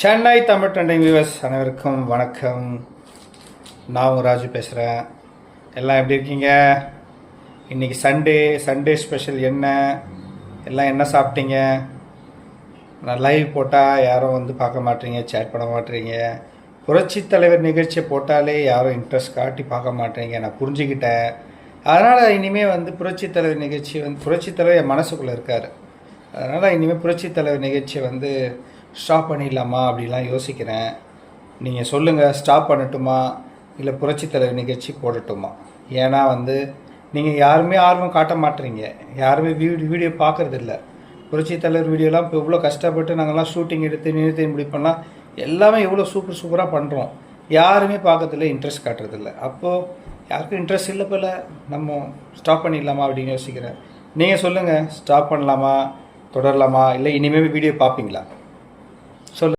Chennai Tamil trending viewers அனைவருக்கும் வணக்கம். நான் ராஜு பேசுகிறேன் எல்லாம் எப்படி இருக்கீங்க? இன்றைக்கி சண்டே சண்டே ஸ்பெஷல் என்ன? எல்லாம் என்ன சாப்பிட்டீங்க? நான் லைவ் போட்டால் யாரும் வந்து பார்க்க மாட்டீங்க சேட் பண்ண மாட்டீங்க. புரட்சி தலைவர் நிகழ்ச்சியை போட்டாலே யாரும் இன்ட்ரெஸ்ட் காட்டி பார்க்க மாட்டீங்க நான் புரிஞ்சுக்கிட்டேன். அதனால் இனிமேல் வந்து புரட்சி தலைவர் நிகழ்ச்சி வந்து புரட்சி தலைவர் என் மனசுக்குள்ளே இருக்கார். அதனால் இனிமேல் புரட்சி தலைவர் நிகழ்ச்சியை வந்து ஸ்டாப் பண்ணிடலாமா அப்படிலாம் யோசிக்கிறேன். நீங்கள் சொல்லுங்கள் ஸ்டாப் பண்ணட்டுமா? இல்லை புரட்சித்தலைவர் நிகழ்ச்சி போடட்டுமா? ஏன்னா வந்து நீங்கள் யாருமே ஆர்வம் காட்ட மாட்டுறீங்க யாருமே வீடியோ வீடியோ பார்க்குறதில்ல புரட்சித்தலைவர் வீடியோலாம் இப்போ இவ்வளோ கஷ்டப்பட்டு நாங்கள்லாம் ஷூட்டிங் எடுத்து நிறுத்தி முடிப்பெல்லாம் எல்லாமே எவ்வளோ சூப்பர் சூப்பராக பண்ணுறோம் யாருமே பார்க்கறதில்ல இன்ட்ரெஸ்ட் காட்டுறதில்ல. அப்போது யாருக்கும் இன்ட்ரெஸ்ட் இல்லை போல. நம்ம ஸ்டாப் பண்ணிடலாமா அப்படின்னு யோசிக்கிறேன். நீங்கள் சொல்லுங்கள் ஸ்டாப் பண்ணலாமா? தொடரலாமா? இல்லை இனிமேல் வீடியோ பார்ப்பீங்களா